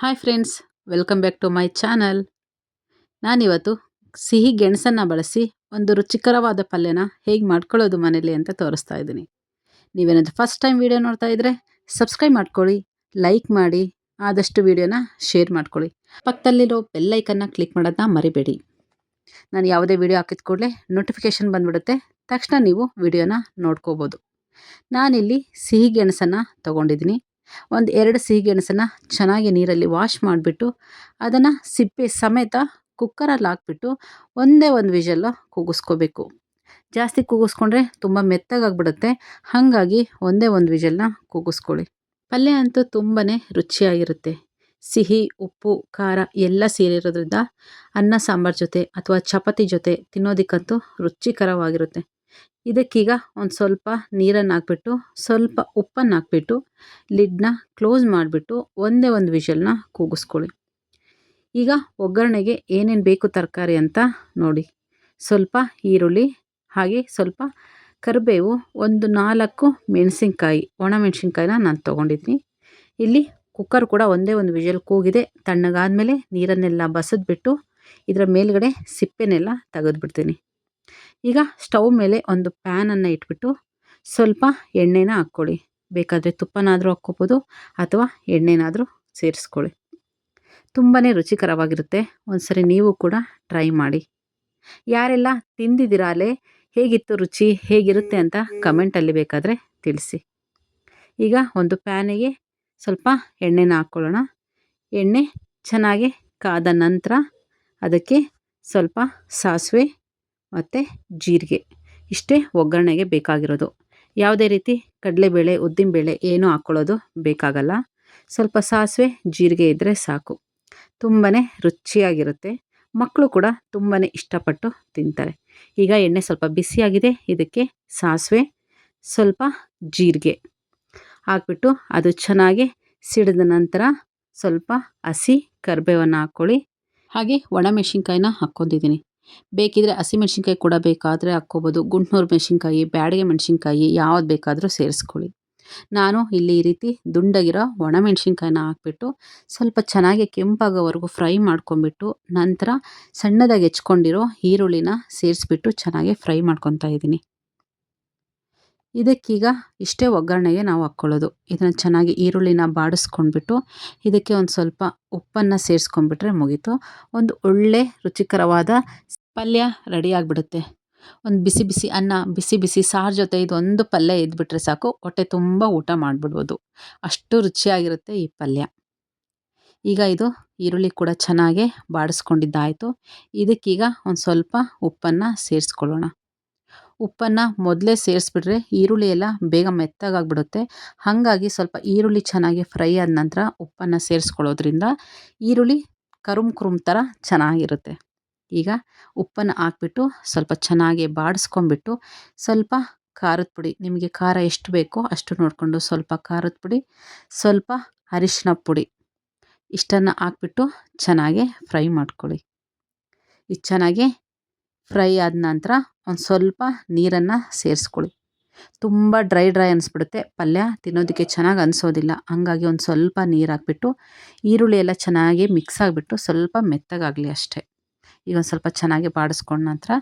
Hi friends, welcome back to my channel. ನಾನಿವತ್ತು ಸಿಹಿ ಗೆಣಸನ್ನು ಬಳಸಿ ಒಂದು ರುಚಿಕರವಾದ ಪಲ್ಯನ ಹೇಗೆ ಮಾಡ್ಕೊಳ್ಳೋದು ಮನೇಲಿ ಅಂತ ತೋರಿಸ್ತಾ ಇದ್ದೀನಿ. ನೀವೇನಾದರೂ ಫಸ್ಟ್ ಟೈಮ್ ವೀಡಿಯೋ ನೋಡ್ತಾ ಇದ್ದರೆ ಸಬ್ಸ್ಕ್ರೈಬ್ ಮಾಡ್ಕೊಳ್ಳಿ ಲೈಕ್ ಮಾಡಿ, ಆದಷ್ಟು ವಿಡಿಯೋನ ಶೇರ್ ಮಾಡ್ಕೊಳ್ಳಿ. ಪಕ್ಕದಲ್ಲಿರೋ ಬೆಲ್ಲೈಕನ್ನ ಕ್ಲಿಕ್ ಮಾಡೋದನ್ನ ಮರಿಬೇಡಿ. ನಾನು ಯಾವುದೇ ವೀಡಿಯೋ ಹಾಕಿದ ಕೂಡಲೇ ನೋಟಿಫಿಕೇಷನ್ ಬಂದ್ಬಿಡುತ್ತೆ, ತಕ್ಷಣ ನೀವು ವಿಡಿಯೋನ ನೋಡ್ಕೋಬೋದು. ನಾನಿಲ್ಲಿ ಸಿಹಿ ಗೆಣಸನ್ನು ತೊಗೊಂಡಿದ್ದೀನಿ. ಒಂದು ಎರಡು ಸಿಹಿಗೆಣಸನ್ನು ಚೆನ್ನಾಗಿ ನೀರಲ್ಲಿ ವಾಶ್ ಮಾಡಿಬಿಟ್ಟು ಅದನ್ನು ಸಿಪ್ಪೆ ಸಮೇತ ಕುಕ್ಕರಲ್ಲಿ ಹಾಕ್ಬಿಟ್ಟು ಒಂದೇ ಒಂದು ವಿಷಲ್ಲು ಕೂಗಿಸ್ಕೋಬೇಕು. ಜಾಸ್ತಿ ಕೂಗಿಸ್ಕೊಂಡ್ರೆ ತುಂಬ ಮೆತ್ತಗಾಗ್ಬಿಡುತ್ತೆ. ಹಾಗಾಗಿ ಒಂದೇ ಒಂದು ವಿಷಲ್ನ ಕೂಗಿಸ್ಕೊಳ್ಳಿ. ಪಲ್ಯ ಅಂತೂ ತುಂಬಾ ರುಚಿಯಾಗಿರುತ್ತೆ. ಸಿಹಿ, ಉಪ್ಪು, ಖಾರ ಎಲ್ಲ ಸೇರಿರೋದ್ರಿಂದ ಅನ್ನ, ಸಾಂಬಾರು ಜೊತೆ ಅಥವಾ ಚಪಾತಿ ಜೊತೆ ತಿನ್ನೋದಕ್ಕಂತೂ ರುಚಿಕರವಾಗಿರುತ್ತೆ. ಇದಕ್ಕೀಗ ಒಂದು ಸ್ವಲ್ಪ ನೀರನ್ನು ಹಾಕ್ಬಿಟ್ಟು, ಸ್ವಲ್ಪ ಉಪ್ಪನ್ನು ಹಾಕ್ಬಿಟ್ಟು, ಲಿಡ್ನ ಕ್ಲೋಸ್ ಮಾಡಿಬಿಟ್ಟು ಒಂದೇ ಒಂದು ವಿಷಲ್ನ ಕೂಗಿಸ್ಕೊಳ್ಳಿ. ಈಗ ಒಗ್ಗರಣೆಗೆ ಏನೇನು ಬೇಕು ತರಕಾರಿ ಅಂತ ನೋಡಿ. ಸ್ವಲ್ಪ ಈರುಳ್ಳಿ, ಹಾಗೆ ಸ್ವಲ್ಪ ಕರಿಬೇವು, ಒಂದು ನಾಲ್ಕು ಮೆಣಸಿನ್ಕಾಯಿ, ಒಣ ಮೆಣಸಿನ್ಕಾಯಿನ ನಾನು ತೊಗೊಂಡಿದ್ದೀನಿ ಇಲ್ಲಿ ಕುಕ್ಕರ್ ಕೂಡ ಒಂದೇ ಒಂದು ವಿಷಲ್ ಕೂಗಿದೆ, ತಣ್ಣಗಾದಮೇಲೆ ನೀರನ್ನೆಲ್ಲ ಬಸಿದ್ಬಿಟ್ಟು ಇದರ ಮೇಲುಗಡೆ ಸಿಪ್ಪೆನೆಲ್ಲ ತೆಗೆದುಬಿಡ್ತೀನಿ. ಈಗ ಸ್ಟವ್ ಮೇಲೆ ಒಂದು ಪ್ಯಾನನ್ನು ಇಟ್ಬಿಟ್ಟು ಸ್ವಲ್ಪ ಎಣ್ಣೆನ ಹಾಕ್ಕೊಳ್ಳಿ. ಬೇಕಾದರೆ ತುಪ್ಪನಾದರೂ ಹಾಕ್ಕೋಬೋದು ಅಥವಾ ಎಣ್ಣೆನಾದರೂ ಸೇರಿಸ್ಕೊಳ್ಳಿ. ತುಂಬಾ ರುಚಿಕರವಾಗಿರುತ್ತೆ. ಒಂದು ನೀವು ಕೂಡ ಟ್ರೈ ಮಾಡಿ. ಯಾರೆಲ್ಲ ತಿಂದಿದ್ದೀರಾ ಅಲ್ಲೇ ಹೇಗಿತ್ತು ರುಚಿ, ಹೇಗಿರುತ್ತೆ ಅಂತ ಕಮೆಂಟಲ್ಲಿ ಬೇಕಾದರೆ ತಿಳಿಸಿ. ಈಗ ಒಂದು ಪ್ಯಾನಿಗೆ ಸ್ವಲ್ಪ ಎಣ್ಣೆನ ಹಾಕ್ಕೊಳ್ಳೋಣ. ಎಣ್ಣೆ ಚೆನ್ನಾಗಿ ಕಾದ ನಂತರ ಅದಕ್ಕೆ ಸ್ವಲ್ಪ ಸಾಸಿವೆ ಮತ್ತು ಜೀರಿಗೆ. ಇಷ್ಟೇ ಒಗ್ಗರಣೆಗೆ ಬೇಕಾಗಿರೋದು. ಯಾವುದೇ ರೀತಿ ಕಡಲೆಬೇಳೆ, ಉದ್ದಿನಬೇಳೆ ಏನೂ ಹಾಕ್ಕೊಳ್ಳೋದು ಬೇಕಾಗಲ್ಲ. ಸ್ವಲ್ಪ ಸಾಸಿವೆ, ಜೀರಿಗೆ ಇದ್ದರೆ ಸಾಕು. ತುಂಬಾ ರುಚಿಯಾಗಿರುತ್ತೆ. ಮಕ್ಕಳು ಕೂಡ ತುಂಬಾ ಇಷ್ಟಪಟ್ಟು ತಿಂತಾರೆ. ಈಗ ಎಣ್ಣೆ ಸ್ವಲ್ಪ ಬಿಸಿಯಾಗಿದೆ. ಇದಕ್ಕೆ ಸಾಸಿವೆ, ಸ್ವಲ್ಪ ಜೀರಿಗೆ ಹಾಕ್ಬಿಟ್ಟು ಅದು ಚೆನ್ನಾಗಿ ಸಿಡಿದ ನಂತರ ಸ್ವಲ್ಪ ಹಸಿ ಕರಿಬೇವನ್ನು ಹಾಕ್ಕೊಳ್ಳಿ. ಹಾಗೆ ಒಣಮೆಣಸಿನ್ಕಾಯಿನ ಹಾಕ್ಕೊಂಡಿದ್ದೀನಿ. ಬೇಕಿದ್ದರೆ ಹಸಿಮೆಣ್ಸಿನ್ಕಾಯಿ ಕೂಡ ಬೇಕಾದರೆ ಹಾಕ್ಕೋಬೋದು. ಗುಂಟ್ನೂರು ಮೆಣಸಿನ್ಕಾಯಿ, ಬ್ಯಾಡಗೆ ಮೆಣಸಿನ್ಕಾಯಿ ಯಾವ್ದು ಬೇಕಾದರೂ ಸೇರಿಸ್ಕೊಳ್ಳಿ. ನಾನು ಇಲ್ಲಿ ಈ ರೀತಿ ದುಂಡಗಿರೋ ಒಣಮೆಣ್ಸಿನ್ಕಾಯಿನ ಹಾಕ್ಬಿಟ್ಟು ಸ್ವಲ್ಪ ಚೆನ್ನಾಗಿ ಕೆಂಪಾಗೋವರೆಗೂ ಫ್ರೈ ಮಾಡ್ಕೊಂಬಿಟ್ಟು ನಂತರ ಸಣ್ಣದಾಗಿ ಹೆಚ್ಕೊಂಡಿರೋ ಈರುಳ್ಳಿನ ಸೇರಿಸ್ಬಿಟ್ಟು ಚೆನ್ನಾಗಿ ಫ್ರೈ ಮಾಡ್ಕೊತಾ ಇದ್ದೀನಿ. ಇದಕ್ಕೀಗ ಇಷ್ಟೇ ಒಗ್ಗರಣೆಗೆ ನಾವು ಹಾಕ್ಕೊಳ್ಳೋದು. ಇದನ್ನು ಚೆನ್ನಾಗಿ ಈರುಳ್ಳಿನ ಬಾಡಿಸ್ಕೊಂಡ್ಬಿಟ್ಟು ಇದಕ್ಕೆ ಒಂದು ಸ್ವಲ್ಪ ಉಪ್ಪನ್ನು ಸೇರಿಸ್ಕೊಂಡ್ಬಿಟ್ರೆ ಮುಗೀತು. ಒಂದು ಒಳ್ಳೆ ರುಚಿಕರವಾದ ಪಲ್ಯ ರೆಡಿ ಆಗಿಬಿಡುತ್ತೆ. ಒಂದು ಬಿಸಿ ಬಿಸಿ ಅನ್ನ, ಬಿಸಿ ಬಿಸಿ ಸಾರು ಜೊತೆ ಇದೊಂದು ಪಲ್ಯ ಇದ್ಬಿಟ್ರೆ ಸಾಕು. ಹೊಟ್ಟೆ ತುಂಬ ಊಟ ಮಾಡಿಬಿಡ್ಬೋದು. ಅಷ್ಟು ರುಚಿಯಾಗಿರುತ್ತೆ ಈ ಪಲ್ಯ. ಈಗ ಇದು ಈರುಳ್ಳಿ ಕೂಡ ಚೆನ್ನಾಗೆ ಬಾಡಿಸ್ಕೊಂಡಿದ್ದಾಯಿತು. ಇದಕ್ಕೀಗ ಒಂದು ಸ್ವಲ್ಪ ಉಪ್ಪನ್ನು ಸೇರಿಸ್ಕೊಳ್ಳೋಣ. ಉಪ್ಪನ್ನು ಮೊದಲೇ ಸೇರಿಸ್ಬಿಟ್ರೆ ಈರುಳ್ಳಿ ಎಲ್ಲ ಬೇಗ ಮೆತ್ತಗಾಗ್ಬಿಡುತ್ತೆ. ಹಾಗಾಗಿ ಸ್ವಲ್ಪ ಈರುಳ್ಳಿ ಚೆನ್ನಾಗಿ ಫ್ರೈ ಆದ ನಂತರ ಉಪ್ಪನ್ನು ಸೇರಿಸ್ಕೊಳ್ಳೋದ್ರಿಂದ ಈರುಳ್ಳಿ ಕರುಮ್ ಕುರುಮ್ ಥರ ಚೆನ್ನಾಗಿರುತ್ತೆ. ಈಗ ಉಪ್ಪನ್ನು ಹಾಕ್ಬಿಟ್ಟು ಸ್ವಲ್ಪ ಚೆನ್ನಾಗಿ ಬಾಡಿಸ್ಕೊಂಬಿಟ್ಟು ಸ್ವಲ್ಪ ಖಾರದ ಪುಡಿ. ನಿಮಗೆ ಖಾರ ಎಷ್ಟು ಬೇಕೋ ಅಷ್ಟು ನೋಡಿಕೊಂಡು ಸ್ವಲ್ಪ ಖಾರದ ಪುಡಿ, ಸ್ವಲ್ಪ ಅರಿಶಿನ ಪುಡಿ. ಇಷ್ಟನ್ನು ಹಾಕ್ಬಿಟ್ಟು ಚೆನ್ನಾಗಿ ಫ್ರೈ ಮಾಡ್ಕೊಳ್ಳಿ. ಇದು ಚೆನ್ನಾಗಿ ಫ್ರೈ ಆದ ನಂತರ ಒಂದು ಸ್ವಲ್ಪ ನೀರನ್ನು ಸೇರಿಸ್ಕೊಳ್ಳಿ. ತುಂಬ ಡ್ರೈ ಡ್ರೈ ಅನಿಸ್ಬಿಡುತ್ತೆ. ಪಲ್ಯ ತಿನ್ನೋದಕ್ಕೆ ಚೆನ್ನಾಗಿ ಅನಿಸೋದಿಲ್ಲ. ಹಾಗಾಗಿ ಒಂದು ಸ್ವಲ್ಪ ನೀರು ಹಾಕ್ಬಿಟ್ಟು ಈರುಳ್ಳಿ ಎಲ್ಲ ಚೆನ್ನಾಗಿ ಮಿಕ್ಸ್ ಆಗಿಬಿಟ್ಟು ಸ್ವಲ್ಪ ಮೆತ್ತಗಾಗಲಿ ಅಷ್ಟೇ. ಈಗ ಒಂದು ಸ್ವಲ್ಪ ಚೆನ್ನಾಗಿ ಬಾಡಿಸ್ಕೊಂಡ ನಂತರ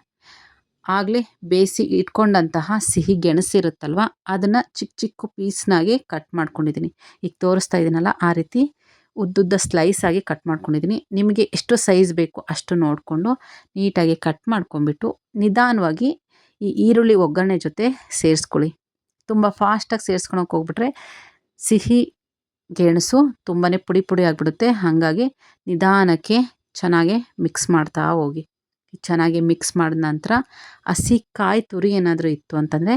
ಆಗಲೇ ಬೇಯಿಸಿ ಇಟ್ಕೊಂಡಂತಹ ಸಿಹಿ ಗೆಣಸಿರುತ್ತಲ್ವ, ಅದನ್ನು ಚಿಕ್ಕ ಚಿಕ್ಕ ಪೀಸ್ನಾಗಿ ಕಟ್ ಮಾಡ್ಕೊಂಡಿದ್ದೀನಿ ಈಗ ತೋರಿಸ್ತಾ ಇದ್ದೀನಲ್ಲ ಆ ರೀತಿ ಉದ್ದುದ್ದ ಸ್ಲೈಸ್ ಆಗಿ ಕಟ್ ಮಾಡ್ಕೊಂಡಿದ್ದೀನಿ ನಿಮಗೆ ಎಷ್ಟು ಸೈಜ್ ಬೇಕು ಅಷ್ಟು ನೋಡಿಕೊಂಡು ನೀಟಾಗಿ ಕಟ್ ಮಾಡ್ಕೊಂಬಿಟ್ಟು ನಿಧಾನವಾಗಿ ಈ ಈರುಳ್ಳಿ ಒಗ್ಗರಣೆ ಜೊತೆ ಸೇರಿಸ್ಕೊಳ್ಳಿ. ತುಂಬ ಫಾಸ್ಟಾಗಿ ಸೇರಿಸ್ಕೊಳಕ್ಕೆ ಹೋಗ್ಬಿಟ್ರೆ ಸಿಹಿ ಗೆಣಸು ತುಂಬಾ ಪುಡಿ ಪುಡಿ ಆಗಿಬಿಡುತ್ತೆ. ಹಾಗಾಗಿ ನಿಧಾನಕ್ಕೆ ಚೆನ್ನಾಗಿ ಮಿಕ್ಸ್ ಮಾಡ್ತಾ ಹೋಗಿ. ಚೆನ್ನಾಗಿ ಮಿಕ್ಸ್ ಮಾಡಿದ ನಂತರ ಹಸಿ ಕಾಯಿ ತುರಿ ಏನಾದರೂ ಇತ್ತು ಅಂತಂದರೆ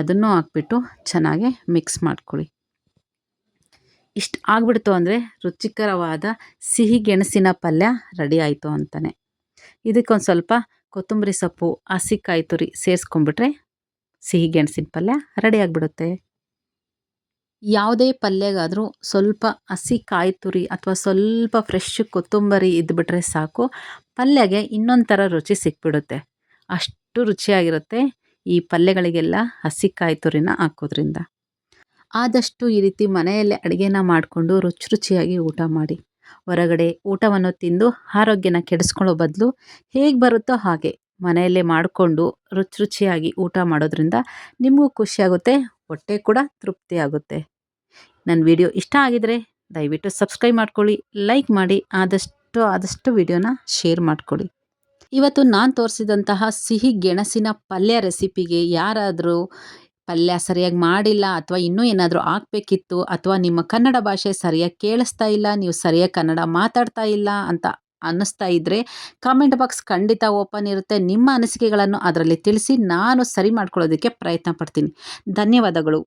ಅದನ್ನು ಹಾಕ್ಬಿಟ್ಟು ಚೆನ್ನಾಗಿ ಮಿಕ್ಸ್ ಮಾಡ್ಕೊಳ್ಳಿ. ಇಷ್ಟು ಆಗ್ಬಿಡ್ತು ಅಂದರೆ ರುಚಿಕರವಾದ ಸಿಹಿ ಗೆಣಸಿನ ಪಲ್ಯ ರೆಡಿ ಆಯಿತು ಅಂತಲೇ ಇದಕ್ಕೊಂದು ಸ್ವಲ್ಪ ಕೊತ್ತಂಬರಿ ಸೊಪ್ಪು, ಹಸಿ ಕಾಯಿ ತುರಿ ಸೇರಿಸ್ಕೊಂಬಿಟ್ರೆ ಸಿಹಿ ಗೆಣಸಿನ ಪಲ್ಯ ರೆಡಿ ಆಗಿಬಿಡುತ್ತೆ. ಯಾವುದೇ ಪಲ್ಯಗಾದರೂ ಸ್ವಲ್ಪ ಹಸಿ ಕಾಯಿ ತುರಿ ಅಥವಾ ಸ್ವಲ್ಪ ಫ್ರೆಶ್ ಕೊತ್ತಂಬರಿ ಇದ್ಬಿಟ್ರೆ ಸಾಕು. ಪಲ್ಯಗೆ ಇನ್ನೊಂದು ಥರ ರುಚಿ ಸಿಕ್ಬಿಡುತ್ತೆ. ಅಷ್ಟು ರುಚಿಯಾಗಿರುತ್ತೆ ಈ ಪಲ್ಯಗಳಿಗೆಲ್ಲ ಹಸಿ ಕಾಯಿ ತುರಿನ ಹಾಕೋದ್ರಿಂದ. ಆದಷ್ಟು ಈ ರೀತಿ ಮನೆಯಲ್ಲೇ ಅಡುಗೆನ ಮಾಡಿಕೊಂಡು ರುಚಿ ರುಚಿಯಾಗಿ ಊಟ ಮಾಡಿ. ಹೊರಗಡೆ ಊಟವನ್ನು ತಿಂದು ಆರೋಗ್ಯನ ಕೆಡಿಸ್ಕೊಳ್ಳೋ ಬದಲು ಹೇಗೆ ಬರುತ್ತೋ ಹಾಗೆ ಮನೆಯಲ್ಲೇ ಮಾಡಿಕೊಂಡು ರುಚಿ ರುಚಿಯಾಗಿ ಊಟ ಮಾಡೋದ್ರಿಂದ ನಿಮಗೂ ಖುಷಿಯಾಗುತ್ತೆ, ಹೊಟ್ಟೆ ಕೂಡ ತೃಪ್ತಿ ಆಗುತ್ತೆ ನನ್ನ ವಿಡಿಯೋ ಇಷ್ಟ ಆಗಿದರೆ ದಯವಿಟ್ಟು ಸಬ್ಸ್ಕ್ರೈಬ್ ಮಾಡ್ಕೊಳ್ಳಿ, ಲೈಕ್ ಮಾಡಿ, ಆದಷ್ಟು ಆದಷ್ಟು ವಿಡಿಯೋನ ಶೇರ್ ಮಾಡ್ಕೊಳ್ಳಿ. ಇವತ್ತು ನಾನು ತೋರಿಸಿದಂತಹ ಸಿಹಿ ಗೆಣಸಿನ ಪಲ್ಯ ರೆಸಿಪಿಗೆ ಯಾರಾದರೂ ಪಲ್ಯ ಸರಿಯಾಗಿ ಮಾಡಿಲ್ಲ ಅಥವಾ ಇನ್ನೂ ಏನಾದರೂ ಹಾಕ್ಬೇಕಿತ್ತು ಅಥವಾ ನಿಮ್ಮ ಕನ್ನಡ ಭಾಷೆ ಸರಿಯಾಗಿ ಕೇಳಿಸ್ತಾ ಇಲ್ಲ, ನೀವು ಸರಿಯಾಗಿ ಕನ್ನಡ ಮಾತಾಡ್ತಾ ಇಲ್ಲ ಅಂತ ಅನ್ನಿಸ್ತಾ ಇದ್ದರೆ ಕಾಮೆಂಟ್ ಬಾಕ್ಸ್ ಖಂಡಿತ ಓಪನ್ ಇರುತ್ತೆ. ನಿಮ್ಮ ಅನಿಸಿಕೆಗಳನ್ನು ಅದರಲ್ಲಿ ತಿಳಿಸಿ ನಾನು ಸರಿ ಮಾಡ್ಕೊಳ್ಳೋದಕ್ಕೆ ಪ್ರಯತ್ನ ಪಡ್ತೀನಿ. ಧನ್ಯವಾದಗಳು.